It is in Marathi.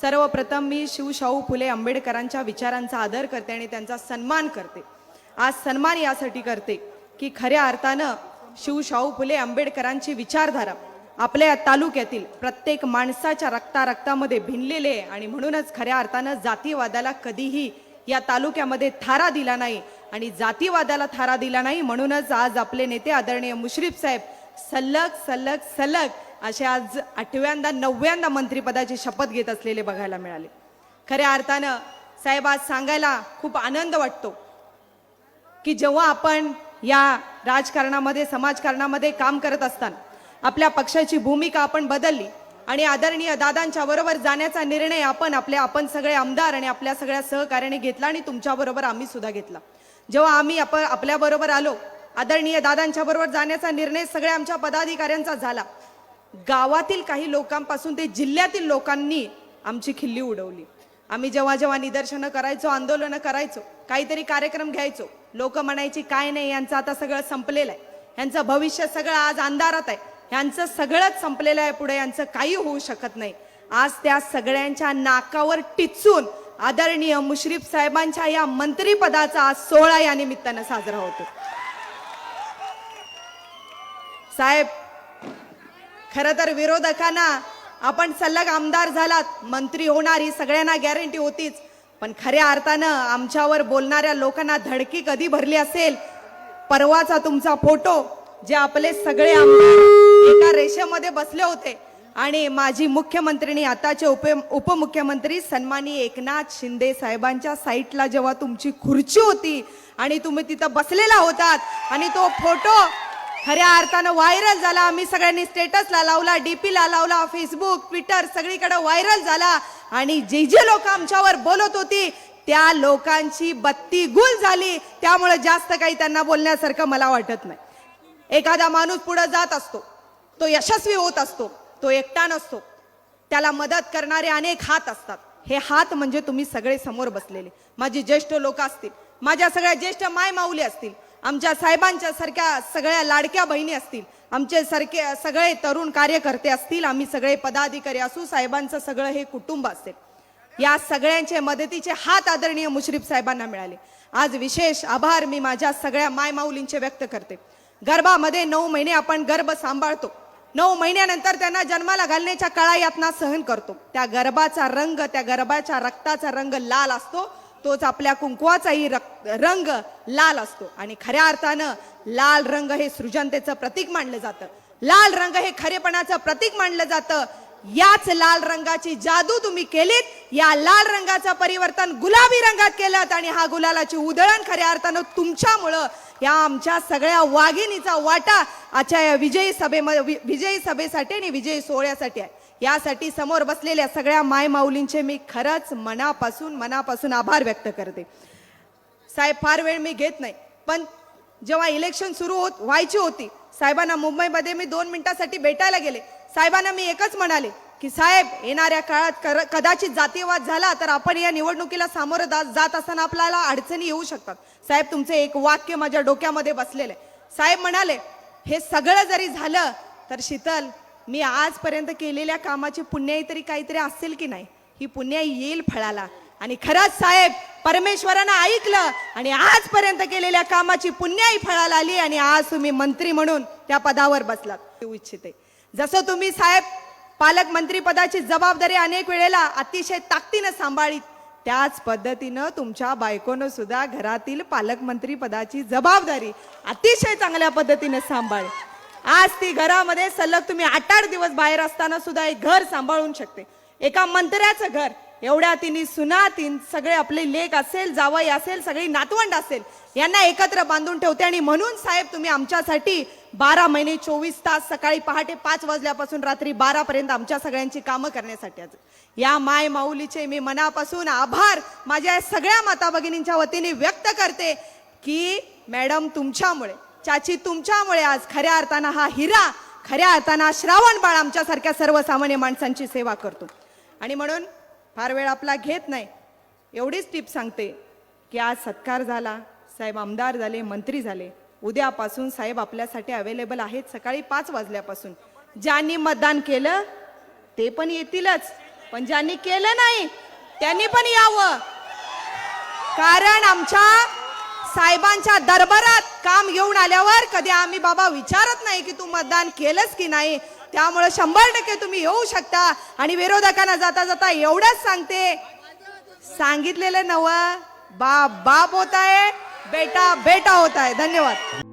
सर्वप्रथम मी शिवशाहू फुले आंबेडकरांच्या विचारांचा आदर करते आणि त्यांचा सन्मान करते. आज सन्मान यासाठी करते की खऱ्या अर्थानं शिवशाहू फुले आंबेडकरांची विचारधारा आपल्या या तालुक्यातील प्रत्येक माणसाच्या रक्ता रक्तामध्ये भिनलेले आहे आणि म्हणूनच खऱ्या अर्थानं जातीवादाला कधीही या तालुक्यामध्ये थारा दिला नाही आणि जातीवादाला थारा दिला नाही म्हणूनच आज आपले नेते आदरणीय मुश्रीफ साहेब सलग सलग सलग असे आज आठव्यांदा नवव्यांदा मंत्रिपदाची शपथ घेत असलेले बघायला मिळाले. खऱ्या अर्थानं साहेब आज सांगायला खूप आनंद वाटतो की जेव्हा आपण या राजकारणामध्ये समाजकारणामध्ये काम करत असताना आपल्या पक्षाची भूमिका आपण बदलली आणि आदरणीय दादांच्या बरोबर जाण्याचा निर्णय आपण आपले आपण सगळे आमदार आणि आपल्या सगळ्या सहकार्याने घेतला आणि तुमच्याबरोबर आम्ही सुद्धा घेतला. जेव्हा आम्ही आपण आपल्याबरोबर आलो आदरणीय दादांच्या बरोबर जाण्याचा निर्णय सगळ्या आमच्या पदाधिकाऱ्यांचा झाला. गावातील काही लोकांपासून ते जिल्ह्यातील लोकांनी आमची खिल्ली उडवली. आम्ही जेव्हा जेव्हा निदर्शनं करायचो आंदोलनं करायचो काहीतरी कार्यक्रम घ्यायचो लोक म्हणायची काय नाही यांचं आता सगळं संपलेलं आहे. यांचं भविष्य सगळं आज अंधारात आहे. यांचं सगळंच संपलेलं आहे पुढे यांचं काही होऊ शकत नाही. आज त्या सगळ्यांच्या नाकावर टिचून आदरणीय मुश्रीफ साहेबांच्या या मंत्रीपदाचा आज सोहळा या निमित्तानं साजरा होतो साहेब खरं तर विरोधकांना आपण सल्लग आमदार झालात मंत्री होणार ही सगळ्यांना गॅरंटी होतीच. पण खऱ्या अर्थानं आमच्यावर बोलणाऱ्या लोकांना धडकी कधी भरली असेल परवाचा तुमचा फोटो जे आपले सगळे आमदार एका रेषेमध्ये बसले होते. आणि माझी मुख्यमंत्रीनी आताचे उप उपमुख्यमंत्री सन्मानी एकनाथ शिंदे साहेबांच्या साईटला जेव्हा तुमची खुर्ची होती आणि तुम्ही तिथं बसलेला होतात आणि तो फोटो खऱ्या अर्थानं व्हायरल झाला. आम्ही सगळ्यांनी स्टेटसला लावला डीपीला लावला फेसबुक ट्विटर सगळीकडे व्हायरल झाला. आणि जे जे लोक आमच्यावर बोलत होती त्या लोकांची बत्ती गुल झाली. त्यामुळे जास्त काही त्यांना बोलण्यासारखं मला वाटत नाही. एखादा माणूस पुढे जात असतो तो यशस्वी होत असतो तो एकटा नसतो. त्याला मदत करणारे अनेक हात असतात. हे हात म्हणजे तुम्ही सगळे समोर बसलेले. माझी ज्येष्ठ लोक असतील माझ्या सगळ्या ज्येष्ठ माय माऊली असतील आमच्या साहेबांच्या सारख्या सगळ्या लाडक्या बहिणी असतील. आमचे सारखे सगळे तरुण कार्यकर्ते असतील. आम्ही सगळे पदाधिकारी असू साहेबांचं सगळं हे कुटुंब असेल. या सगळ्यांचे मदतीचे हात आदरणीय मुश्रीफ साहेबांना मिळाले. आज विशेष आभार मी माझ्या सगळ्या मायमाऊलींचे व्यक्त करते. गर्भामध्ये नऊ महिने आपण गर्भ सांभाळतो. नऊ महिन्यानंतर त्यांना जन्माला घालण्याच्या काळा यातना सहन करतो. त्या गर्भाचा रंग त्या गर्भाच्या रक्ताचा रंग लाल असतो. तोच आपल्या कुंकवाचाही रक- रंग लाल असतो. आणि खऱ्या अर्थानं लाल रंग हे सृजनतेचं प्रतीक मानलं जातं. लाल रंग हे खरेपणाचं प्रतीक मानलं जातं. याच लाल रंगाची जादू तुम्ही केलीत. या लाल रंगाचं परिवर्तन गुलाबी रंगात केलं आणि हा गुलालाची उधळण खऱ्या अर्थानं तुमच्यामुळं. या आमच्या सगळ्या वाघिणीचा वाटा आजच्या या विजयी सभेमध्ये विजयी सभेसाठी आणि विजयी सोहळ्यासाठी आहे. यासाठी समोर बसलेल्या सगळ्या माय माऊलींचे मी खरंच मनापासून मनापासून आभार व्यक्त करते. साहेब फार वेळ मी घेत नाही पण जेव्हा इलेक्शन सुरू होत व्हायची होती साहेबांना मुंबईमध्ये मी दोन मिनिटासाठी भेटायला गेले. साहेबांना मी एकच म्हणाले की साहेब येणाऱ्या काळात कर- कदाचित जातीयवाद झाला तर आपण या निवडणुकीला सामोरं जा- जात असताना आपल्याला अडचणी येऊ शकतात. साहेब तुमचे एक वाक्य माझ्या डोक्यामध्ये बसलेलं आहे. साहेब म्हणाले हे सगळं जरी झालं तर शीतल मी आजपर्यंत केलेल्या कामाची पुण्याई तरी काहीतरी असेल की नाही? ही पुण्याई येईल फळाला. आणि खरंच साहेब परमेश्वरानं ऐकलं आणि आजपर्यंत केलेल्या कामाची पुण्याई फळाला आली आणि आज तुम्ही मंत्री म्हणून त्या पदावर बसलात. येऊ इच्छिते. जसं तुम्ही साहेब पालकमंत्री पदाची जबाबदारी अनेक वेळेला अतिशय ताकदीनं सांभाळीत त्याच पद्धतीनं तुमच्या बायकोनं सुद्धा घरातील पालकमंत्री पदाची जबाबदारी अतिशय चांगल्या पद्धतीनं सांभाळी आज ती घरामध्ये सलग तुम्ही आठ आठ दिवस बाहेर असताना सुद्धा एक घर सांभाळून शकते. एका मंत्र्याचं घर. एवढ्या तिने सुना तीन सगळे आपले लेख असेल जावई असेल सगळी नातवंड असेल यांना एकत्र बांधून ठेवते आणि म्हणून साहेब तुम्ही आमच्यासाठी बारा महिने चोवीस तास सकाळी पहाटे पाच वाजल्यापासून रात्री बारा पर्यंत आमच्या सगळ्यांची कामं करण्यासाठी या माय माऊलीचे मी मनापासून आभार माझ्या सगळ्या माता भगिनींच्या वतीने व्यक्त करते की मॅडम तुमच्यामुळे चाची तुमच्यामुळे आज खऱ्या अर्थानं हा हिरा खऱ्या अर्थानं श्रावण बाळ आमच्यासारख्या सर्वसामान्य माणसांची सेवा करतो. आणि म्हणून फार वेळ आपला घेत नाही. एवढीच टीप सांगते की आज सत्कार झाला साहेब आमदार झाले मंत्री झाले. उद्यापासून साहेब आपल्यासाठी अवेलेबल आहेत सकाळी पाच वाजल्यापासून. ज्यांनी मतदान केलं ते पण येतीलच. पण ज्यांनी केलं नाही त्यांनी पण यावं. कारण आमच्या साहेबांच्या दरबारात काम घेऊन आल्यावर कधी आम्ही बाबा विचारत नाही की तू मतदान केलंस की नाही. त्यामुळे शंभर टक्के तुम्ही येऊ शकता. आणि विरोधकांना जाता जाता एवढंच सांगते. सांगितलेलं नव बाप बाप होत आहे बेटा बेटा होत आहे. धन्यवाद.